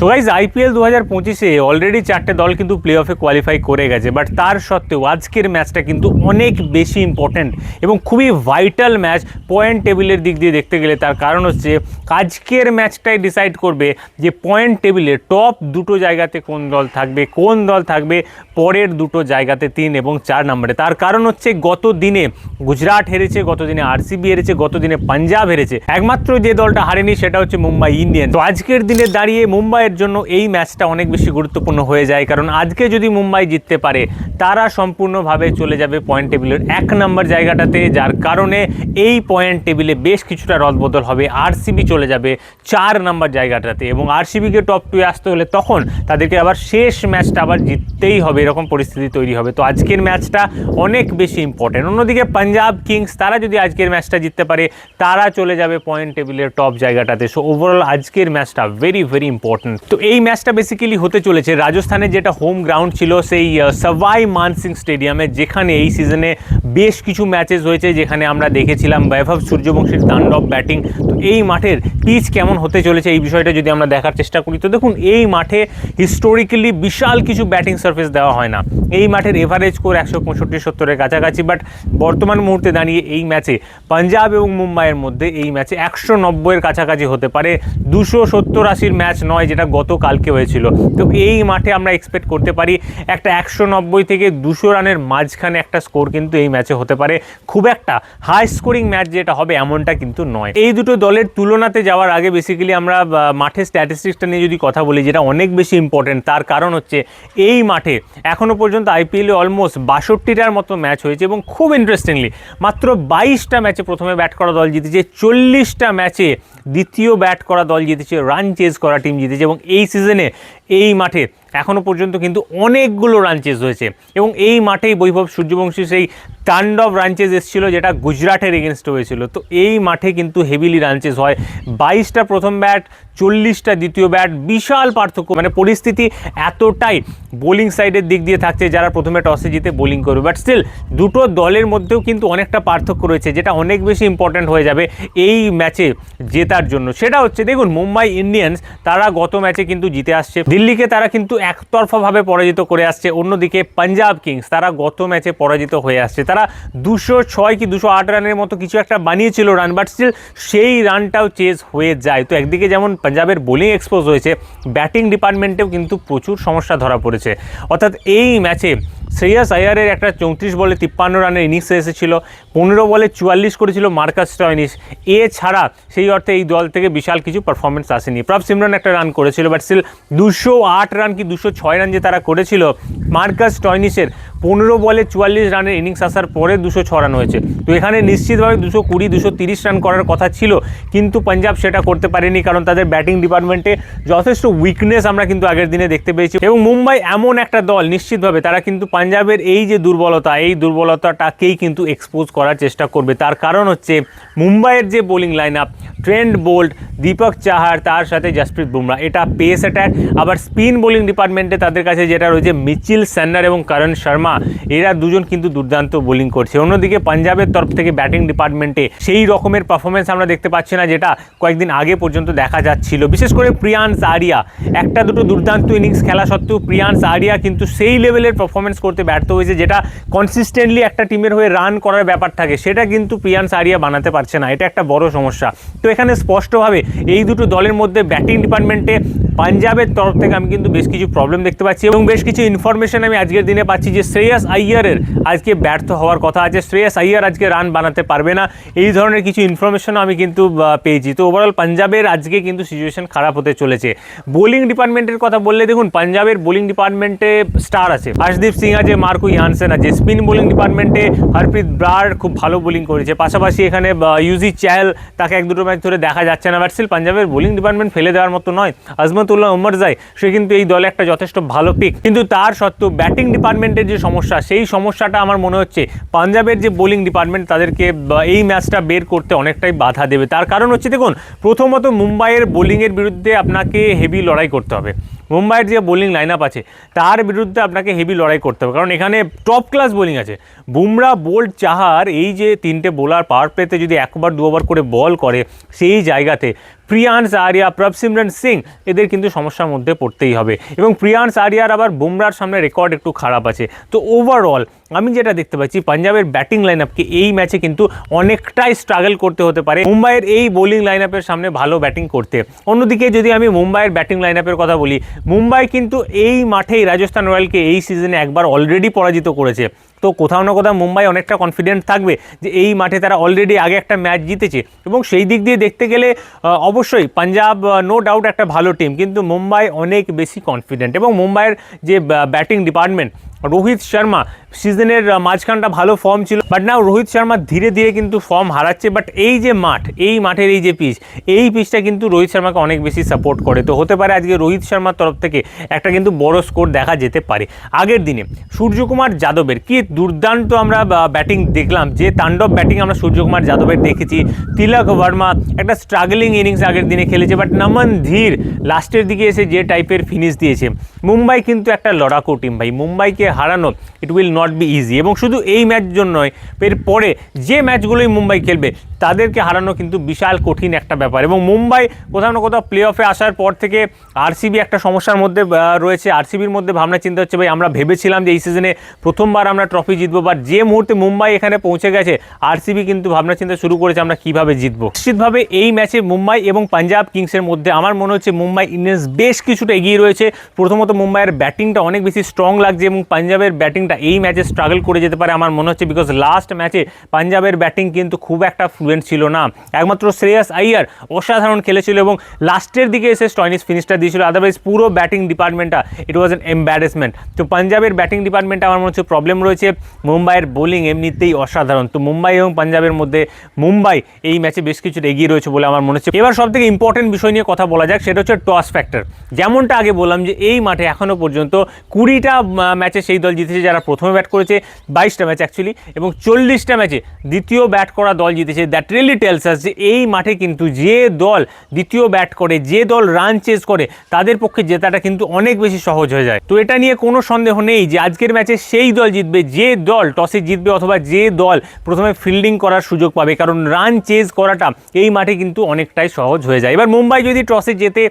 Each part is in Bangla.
তো গাইজ আইপিএল দু হাজার পঁচিশে অলরেডি চারটে দল কিন্তু প্লে অফে কোয়ালিফাই করে গেছে বাট তার সত্ত্বেও আজকের ম্যাচটা কিন্তু অনেক বেশি ইম্পর্ট্যান্ট এবং খুবই ভাইটাল ম্যাচ পয়েন্ট টেবিলের দিক দিয়ে দেখতে গেলে। তার কারণ হচ্ছে আজকের ম্যাচটাই ডিসাইড করবে যে পয়েন্ট টেবিলে টপ দুটো জায়গাতে কোন দল থাকবে, কোন দল থাকবে পরের দুটো জায়গাতে তিন এবং চার নম্বরে। তার কারণ হচ্ছে গত দিনে গুজরাট হেরেছে, গত দিনে আরসিবি হেরেছে, গত দিনে পাঞ্জাব হেরেছে। একমাত্র যে দলটা হারেনি সেটা হচ্ছে মুম্বাই ইন্ডিয়ান তো আজকের দিনে দাঁড়িয়ে মুম্বাইয়ের জন্য এই ম্যাচটা অনেক বেশি গুরুত্বপূর্ণ হয়ে যায়। কারণ আজকে যদি মুম্বাই জিততে পারে, তারা সম্পূর্ণভাবে চলে যাবে পয়েন্ট টেবিলের এক নম্বর জায়গাটাতে, যার কারণে এই পয়েন্ট টেবিলে বেশ কিছুটা রদবদল হবে। আরসিবি চলে যাবে চার নম্বর জায়গাটাতে এবং আরসিবিকে টপ টুয়ে আসতে হলে তখন তাদেরকে আবার শেষ ম্যাচটা আবার জিততেই হবে, এরকম পরিস্থিতি তৈরি হবে। তো আজকের ম্যাচটা অনেক বেশি ইম্পর্টেন্ট অন্যদিকে পাঞ্জাব কিংস, তারা যদি আজকের ম্যাচটা জিততে পারে, তারা চলে যাবে পয়েন্ট টেবিলের টপ জায়গাটাতে। সো ওভারঅল আজকের ম্যাচটা ভেরি ভেরি ইম্পর্টেন্ট তো এই ম্যাচটা বেসিক্যালি হতে চলেছে। রাজস্থানের যেটা হোম গ্রাউন্ড ছিল সেই সবাই মানসিং স্টেডিয়ামে যেখানে এই সিজনে বেশ কিছু ম্যাচেস হয়েছে, যেখানে আমরা দেখেছিলাম বৈভব সূর্যবংশীর তাণ্ডব ব্যাটিং তো এই মাঠের পিচ কেমন হতে চলেছে এই বিষয়টা যদি আমরা দেখার চেষ্টা করি, তো দেখুন, এই মাঠে হিস্টোরিক্যালি বিশাল কিছু ব্যাটিং সার্ফেস দেওয়া হয় না। এই মাঠের এভারেজ স্কোর একশো পঁয়ষট্টি সত্তরের কাছাকাছি বাট বর্তমান মুহূর্তে দাঁড়িয়ে এই ম্যাচে পাঞ্জাব এবং মুম্বাইয়ের মধ্যে এই ম্যাচে একশো নব্বইয়ের কাছাকাছি হতে পারে। দুশো সত্তর আশির ম্যাচ নয়, যেটা গতকালকে হয়েছিল। তো এই মাঠে আমরা এক্সপেক্ট করতে পারি একটা একশো নব্বই থেকে দুশো রানের মাঝখানে একটা স্কোর কিন্তু এই ম্যাচে হতে পারে। খুব একটা হাই স্কোরিং ম্যাচ যেটা হবে এমনটা কিন্তু নয়। এই দুটো দলের তুলনাতে যাওয়ার আগে বেসিক্যালি আমরা মাঠের স্ট্যাটিস্টিক্সটা নিয়ে যদি কথা বলি, যেটা অনেক বেশি ইম্পর্টেন্ট তার কারণ হচ্ছে এই মাঠে এখনও পর্যন্ত আইপিএলে অলমোস্ট বাষট্টিটার মতো ম্যাচ হয়েছে এবং খুব ইন্টারেস্টিংলি মাত্র বাইশটা ম্যাচে প্রথমে ব্যাট করা দল জিতেছে, চল্লিশটা ম্যাচে দ্বিতীয় ব্যাট করা দল জিতেছে রান চেজ করা টিম জিতেছে এবং এই সিজনে এই মাঠে এখনও পর্যন্ত কিন্তু অনেকগুলো রাঞ্চেস হয়েছে এবং এই মাঠেই বৈভব সূর্যবংশী সেই তাণ্ডব রাঞ্চেস এসেছিল যেটা গুজরাটের এগেনস্ট হয়েছিল। তো এই মাঠে কিন্তু হেভিলি রানচেজ হয়। বাইশটা প্রথম ব্যাট চল্লিশটা দ্বিতীয় ব্যাট বিশাল পার্থক্য। মানে পরিস্থিতি এতটাই বোলিং সাইডের দিক দিয়ে থাকছে যারা প্রথমে টসে জিতে বোলিং করবে। বাট স্টিল দুটো দলের মধ্যেও কিন্তু অনেকটা পার্থক্য রয়েছে, যেটা অনেক বেশি ইম্পর্ট্যান্ট হয়ে যাবে এই ম্যাচে জেতার জন্য। সেটা হচ্ছে, দেখুন, মুম্বাই ইন্ডিয়ান্স, তারা গত ম্যাচে কিন্তু জিতে আসছে। দিল্লিকে তারা কিন্তু একতরফাভাবে পরাজিত করে আসছে। অন্যদিকে পাঞ্জাব কিংস, তারা গত ম্যাচে পরাজিত হয়ে আসছে। তারা দুশো ছয় কি দুশো আট রানের মতো কিছু একটা বানিয়েছিল রান বাট স্টিল সেই রানটাও চেজ হয়ে যায়। তো একদিকে যেমন পাঞ্জাবের বোলিং এক্সপোজ হয়েছে ব্যাটিং ডিপার্টমেন্টেও কিন্তু প্রচুর সমস্যা ধরা পড়েছে। অর্থাৎ এই ম্যাচে শ্রেয়াস আয়ারের একটা চৌত্রিশ বলে তিপ্পান্ন রানের ইনিংস এসেছিল। পনেরো বলে চুয়াল্লিশ করেছিল মার্কাস টয়নিস এছাড়া সেই অর্থে এই দল থেকে বিশাল কিছু পারফরমেন্স আসেনি। প্রভ সিমরান একটা রান করেছিল বাট স্টিল দুশো আট রান কি দুশো ছয় রান যে তারা করেছিল, মার্কাস টয়নিসের পনেরো বলে চুয়াল্লিশ রানের ইনিংস আসার পরে দুশো ছ রান হয়েছে। তো এখানে নিশ্চিতভাবে দুশো কুড়ি, দুশো তিরিশ রান করার কথা ছিল, কিন্তু পাঞ্জাব সেটা করতে পারেনি কারণ তাদের ব্যাটিং ডিপার্টমেন্টে যথেষ্ট উইকনেস আমরা কিন্তু আগের দিনে দেখতে পেয়েছি। এবং মুম্বাই এমন একটা দল, নিশ্চিতভাবে তারা কিন্তু পাঞ্জাবের এই যে দুর্বলতা, এই দুর্বলতাটাকেই কিন্তু এক্সপোজ করার চেষ্টা করবে। তার কারণ হচ্ছে মুম্বাইয়ের যে bowling line up Trent Boult Deepak Chahar তার সাথে জসপ্রীত বুমরা এটা পেস অ্যাটাক আবার স্পিন বোলিং ডিপার্টমেন্টে তাদের কাছে যেটা রয়েছে মিচিল স্যান্নার এবং করণ শর্মা এরা দুজন কিন্তু দুর্দান্ত বোলিং করছে। অন্যদিকে পাঞ্জাবের তরফ থেকে ব্যাটিং ডিপার্টমেন্টে সেই রকমের পারফরমেন্স আমরা দেখতে পাচ্ছি না, যেটা কয়েকদিন আগে পর্যন্ত দেখা যাচ্ছিল। বিশেষ করে প্রিয়ান্স আরিয়া একটা দুটো দুর্দান্ত ইনিংস খেলা সত্ত্বেও প্রিয়ান্স আরিয়া কিন্তু সেই লেভেলের পারফরমেন্স করতে ব্যর্থ হয়েছে, যেটা কনসিস্টেন্টলি একটা টিমের হয়ে রান করার ব্যাপার থাকে, সেটা কিন্তু প্রিয়ান্স আরিয়া বানাতে পারছে না। এটা একটা বড় সমস্যা। তো এখানে স্পষ্টভাবে এই দুটো দলের মধ্যে ব্যাটিং ডিপার্টমেন্টে পাঞ্জাবের তরফ থেকে আমি কিন্তু বেশ কিছু প্রবলেম দেখতে পাচ্ছি এবং বেশ কিছু ইনফরমেশন আমি আজকের দিনে পাচ্ছি যে শ্রেয়াস আইয়ারের আজকে ব্যর্থ হওয়ার কথা আছে। শ্রেয়াস আইয়ার আজকে রান বানাতে পারবে না। এই ধরনের কিছু ইনফরমেশনও আমি কিন্তু পেয়েছি। তো ওভারঅল পাঞ্জাবের আজকে কিন্তু সিচুয়েশন খারাপ হতে চলেছে। বোলিং ডিপার্টমেন্টের কথা বললে দেখুন, পাঞ্জাবের বোলিং ডিপার্টমেন্টে স্টার আছে। হর্ষদীপ সিং আছে, মার্কু ইয়ানসেন আছে। স্পিন বোলিং ডিপার্টমেন্টে হরপ্রীত ব্রার খুব ভালো বোলিং করেছে। পাশাপাশি এখানে ইউজি চ্যাল, তাকে এক দুটো ম্যাচ ধরে দেখা যাচ্ছে না। বাট স্টিল পাঞ্জাবের বোলিং ডিপার্টমেন্ট ফেলে দেওয়ার মতো নয়। আজমতুল্লাহ উমর জাই সে কিন্তু এই দলে একটা যথেষ্ট ভালো পিক কিন্তু তার সত্ত্বেও ব্যাটিং ডিপার্টমেন্টের যে সমস্যা, সেই সমস্যাটা আমার মনে হচ্ছে পাঞ্জাবের যে বোলিং ডিপার্টমেন্ট তাদেরকে এই ম্যাচটা বের করতে অনেকটাই বাধা দেবে। তার কারণ হচ্ছে, দেখুন, প্রথমত মুম্বাইয়ের বোলিংয়ের বিরুদ্ধে আপনাকে হেভি লড়াই করতে হবে। মুম্বাইয়ের যে বোলিং লাইন আপ আছে, তার বিরুদ্ধে আপনাকে হেভি লড়াই করতে হবে। কারণ এখানে টপ ক্লাস বোলিং আছে। বুমরা বোল্ট চাহার, এই যে তিনটে বোলার পাওয়ার প্লেতে যদি একবার দু করে বল করে, সেই জায়গাতে প্রিয়ান্স আরিয়া প্রভসিমরন সিং, এদের কিন্তু সমস্যার মধ্যে পড়তেই হবে। এবং প্রিয়ান্স আরিয়ার আবার বুমরার সামনে রেকর্ড একটু খারাপ আছে। তো ওভারঅল আমি যেটা দেখতে পাচ্ছি, পাঞ্জাবের ব্যাটিং লাইন আপকে এই ম্যাচে কিন্তু অনেকটাই স্ট্রাগল করতে হতে পারে। মুম্বাইয়ের এই বোলিং লাইন আপের সামনে ভালো ব্যাটিং করতে। অন্যদিকে যদি আমি মুম্বাইয়ের ব্যাটিং লাইন আপের কথা বলি, মুম্বাই কিন্তু এই মাঠেই রাজস্থান রয়্যালকে এই সিজনে একবার অলরেডি পরাজিত করেছে। তো কোথাও না কোথাও মুম্বাই অনেকটা কনফিডেন্ট থাকবে যে এই মাঠে তারা অলরেডি আগে একটা ম্যাচ জিতেছে। এবং সেই দিক দিয়ে দেখতে গেলে অবশ্যই পাঞ্জাব নো ডাউট একটা ভালো টিম কিন্তু মুম্বাই অনেক বেশি কনফিডেন্ট এবং মুম্বাইয়ের যে ব্যাটিং ডিপার্টমেন্ট রোহিত শর্মা সিজনের মাঝখানটা ভালো ফর্ম ছিল বাট নাও রোহিত শর্মা ধীরে ধীরে কিন্তু ফর্ম হারাচ্ছে বাট এই যে মাঠ, এই মাঠের এই যে পিচ এই পিচটা কিন্তু রোহিত শর্মাকে অনেক বেশি সাপোর্ট করে। তো হতে পারে আজকে রোহিত শর্মার তরফ থেকে একটা কিন্তু বড় স্কোর দেখা যেতে পারে। আগের দিনে সূর্যকুমার যাদবের কি দুর্দান্ত আমরা ব্যাটিং দেখলাম, যে তাণ্ডব ব্যাটিং আমরা সূর্যকুমার যাদবের দেখেছি, তিলক ভার্মা একটা স্ট্রাগলিং ইনিংস আগের দিনে খেলেছে বাট নমন ধীর লাস্টের দিকে এসে যে টাইপের ফিনিশ দিয়েছে। মুম্বাই কিন্তু একটা লড়াকু টিম ভাই। মুম্বাইকে হারানো it will not be easy এবং শুধু এই ম্যাচ জন্য নয়, এর পরে যে ম্যাচগুলোই মুম্বাই খেলবে, তাদেরকে হারানো কিন্তু বিশাল কঠিন একটা ব্যাপার এবং মুম্বাই কোথাও না কোথাও প্লে অফে আসার পর থেকে আরসিবি একটা সমস্যার মধ্যে রয়েছে। আরসিবির মধ্যে ভাবনা চিন্তা হচ্ছে, ভাই, আমরা ভেবেছিলাম যে এই সিজনে প্রথমবার আমরা ট্রফি জিতবো বা যে মুহূর্তে মুম্বাই এখানে পৌঁছে গেছে আরসিবি কিন্তু ভাবনা চিন্তা শুরু করেছে, আমরা কীভাবে জিতবো? নিশ্চিতভাবে এই ম্যাচে মুম্বাই এবং পাঞ্জাব কিংসের মধ্যে আমার মনে হচ্ছে মুম্বাই ইন্ডিয়ান্স বেশ কিছুটা এগিয়ে রয়েছে। প্রথমত মুম্বাইয়ের ব্যাটিংটা অনেক বেশি স্ট্রং লাগছে এবং পাঞ্জাবের ব্যাটিংটা এই ম্যাচে স্ট্রাগল করে যেতে পারে আমার মনে হচ্ছে বিকজ লাস্ট ম্যাচে পাঞ্জাবের ব্যাটিং কিন্তু খুব একটা ফ্লুয়েন্ট ছিল না। একমাত্র শ্রেয়াস আইয়ার অসাধারণ খেলেছিল এবং লাস্টের দিকে এসে স্টয়নিস ফিনিশটা দিয়েছিল আদারওয়াইজ পুরো ব্যাটিং ডিপার্টমেন্টটা ইট ওয়াজ এন এম্বারেসমেন্ট তো পাঞ্জাবের ব্যাটিং ডিপার্টমেন্টে আমার মনে হচ্ছে প্রবলেম রয়েছে, মুম্বাইয়ের বোলিং এমনিতেই অসাধারণ। তো মুম্বাই এবং পাঞ্জাবের মধ্যে মুম্বাই এই ম্যাচে বেশ কিছু এগিয়ে রয়েছে বলে আমার মনে হচ্ছে। এবার সব থেকে ইম্পর্টেন্ট বিষয় নিয়ে কথা বলা যাক, সেটা হচ্ছে টস ফ্যাক্টর যেমনটা আগে বললাম যে এই মাঠে এখনও পর্যন্ত কুড়িটা ম্যাচে সেই দল জিতেছে যারা প্রথমে ব্যাট করেছে বাইশটা ম্যাচ অ্যাকচুয়ালি এবং চল্লিশটা ম্যাচে দ্বিতীয় ব্যাট করা দল জিতেছে। দ্যাট রিয়েলি টেলস আস যে এই মাঠে কিন্তু যে দল দ্বিতীয় ব্যাট করে, যে দল রান চেজ করে, তাদের পক্ষে জেতাটা কিন্তু অনেক বেশি সহজ হয়ে যায়। তো এটা নিয়ে কোনো সন্দেহ নেই যে আজকের ম্যাচে সেই দল জিতবে, যে দল টসে জিতবে অথবা যে দল প্রথমে ফিল্ডিং করার সুযোগ পাবে। কারণ রান চেজ করাটা এই মাঠে কিন্তু অনেকটাই সহজ হয়ে যায়। এবার মুম্বাই যদি টসে জেতে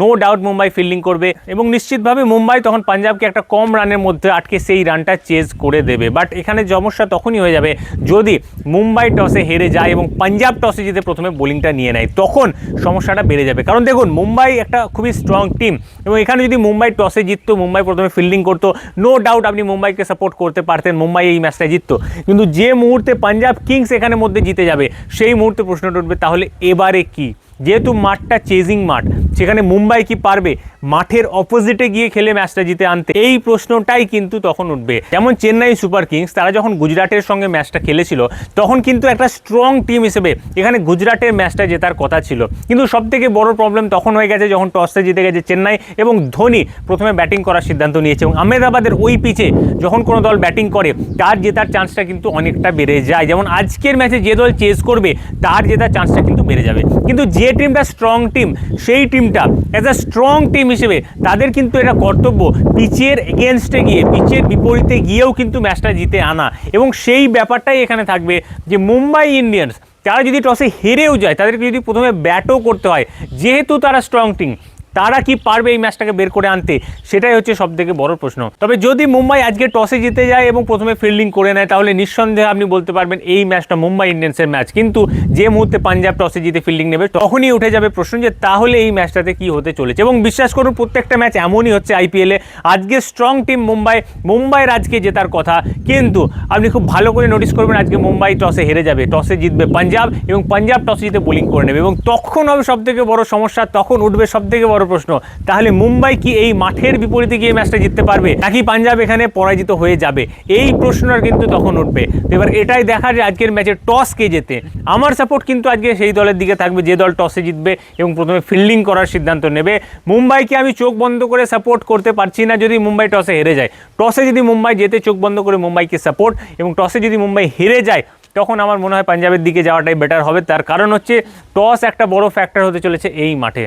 নো ডাউট মুম্বাই ফিল্ডিং করবে এবং নিশ্চিতভাবে মুম্বাই তখন পাঞ্জাবকে একটা কম রানের মধ্যে আটকে সেই রানটা চেজ করে দেবে। বাট এখানে সমস্যা তখনই হয়ে যাবে যদি মুম্বাই টসে হেরে যায় এবং পাঞ্জাব টসে জিতে প্রথমে বোলিংটা নিয়ে নেয়, তখন সমস্যাটা বেড়ে যাবে। কারণ দেখুন, মুম্বাই একটা খুবই স্ট্রং টিম এবং এখানে যদি মুম্বাই টসে জিততো, মুম্বাই প্রথমে ফিল্ডিং করতো নো ডাউট আপনি মুম্বাইকে সাপোর্ট করতে পারতেন, মুম্বাই এই ম্যাচটা জিততো। কিন্তু যে মুহূর্তে পাঞ্জাব কিংস এখানে মধ্যে জিতে যাবে, সেই মুহূর্তে প্রশ্নটা উঠবে, তাহলে এবারে কি? যেহেতু মাঠটা চেজিং মাঠ, সেখানে মুম্বাই কি পারবে? মাঠের অপোজিটে গিয়ে খেলে ম্যাচটা জিতে আনতে। এই প্রশ্নটাই কিন্তু তখন উঠবে। যেমন চেন্নাই সুপার কিংস, তারা যখন গুজরাটের সঙ্গে ম্যাচটা খেলেছিল, তখন কিন্তু একটা স্ট্রং টিম হিসেবে এখানে গুজরাটের ম্যাচটা জেতার কথা ছিল। কিন্তু সব থেকে বড় প্রবলেম তখন হয়ে গেছে যখন টসে জিতে গেছে চেন্নাই এবং ধোনি প্রথমে ব্যাটিং করার সিদ্ধান্ত নিয়েছে। এবং আহমেদাবাদের ওই পিচে যখন কোনো দল ব্যাটিং করে, তার জেতার চান্সটা কিন্তু অনেকটা বেড়ে যায়। যেমন আজকের ম্যাচে যে দল চেস করবে, তার জেতার চান্সটা কিন্তু বেড়ে যাবে। কিন্তু যে টিমটা স্ট্রং টিম সেই টিমটা অ্যাজ আ স্ট্রং টিম হিসেবে তাদের কিন্তু এটা কর্তব্য পিচের এগেনস্টে গিয়ে পিচের বিপরীতে গিয়েও কিন্তু ম্যাচটা জিতে আনা। এবং সেই ব্যাপারটাই এখানে থাকবে যে মুম্বাই ইন্ডিয়ান্স, তারা যদি টসে হেরেও যায়, তাদেরকে যদি প্রথমে ব্যাটও করতে হয়, যেহেতু তারা স্ট্রং টিম তারা কি পারবে এই ম্যাচটাকে বের করে আনতে? সেটাই হচ্ছে সব থেকে বড় প্রশ্ন। তবে যদি মুম্বাই আজকে টসে জিতে যায় এবং প্রথমে ফিল্ডিং করে নেয়, তাহলে নিঃসন্দেহে আপনি বলতে পারবেন এই ম্যাচটা মুম্বাই ইন্ডিয়ান্সের ম্যাচ। কিন্তু যে মুহূর্তে পাঞ্জাব টসে জিতে ফিল্ডিং নেবে, তখনই উঠে যাবে প্রশ্ন যে তাহলে এই ম্যাচটাতে কি হতে চলেছে? এবং বিশ্বাস করুন, প্রত্যেকটা ম্যাচ এমনই হচ্ছে আইপিএলে আজকে স্ট্রং টিম মুম্বাই, মুম্বাইয়ের আজকে জেতার কথা। কিন্তু আপনি খুব ভালো করে নোটিস করবেন, আজকে মুম্বাই টসে হেরে যাবে। টসে জিতবে পাঞ্জাব এবং পাঞ্জাব টসে জিতে বোলিং করে নেবে। এবং তখন হবে সব থেকে বড় সমস্যা, তখন উঠবে সব থেকে বড় প্রশ্ন। তাহলে মুম্বাই কি এই মাঠের বিপরীতে গিয়ে ম্যাচটা জিততে পারবে? নাকি পাঞ্জাব এখানে পরাজিত হয়ে যাবে? এই প্রশ্নটা কিন্তু তখন উঠবে। তো এবার এটাই দেখা যে আজকের ম্যাচে টস কে যেতে আমার সাপোর্ট কিন্তু আজকে সেই দলের দিকে থাকবে, যে দল টসে জিতবে এবং প্রথমে ফিল্ডিং করার সিদ্ধান্ত নেবে। মুম্বাইকে আমি চোখ বন্ধ করে সাপোর্ট করতে পারছি না যদি মুম্বাই টসে হেরে যায়। টসে যদি মুম্বাই যেতে চোখ বন্ধ করে মুম্বাইকে সাপোর্ট এবং টসে যদি মুম্বাই হেরে যায়, তখন আমার মনে হয় পাঞ্জাবের দিকে যাওয়াটাই বেটার হবে। তার কারণ হচ্ছে, টস একটা বড় ফ্যাক্টর হতে চলেছে এই মাঠে।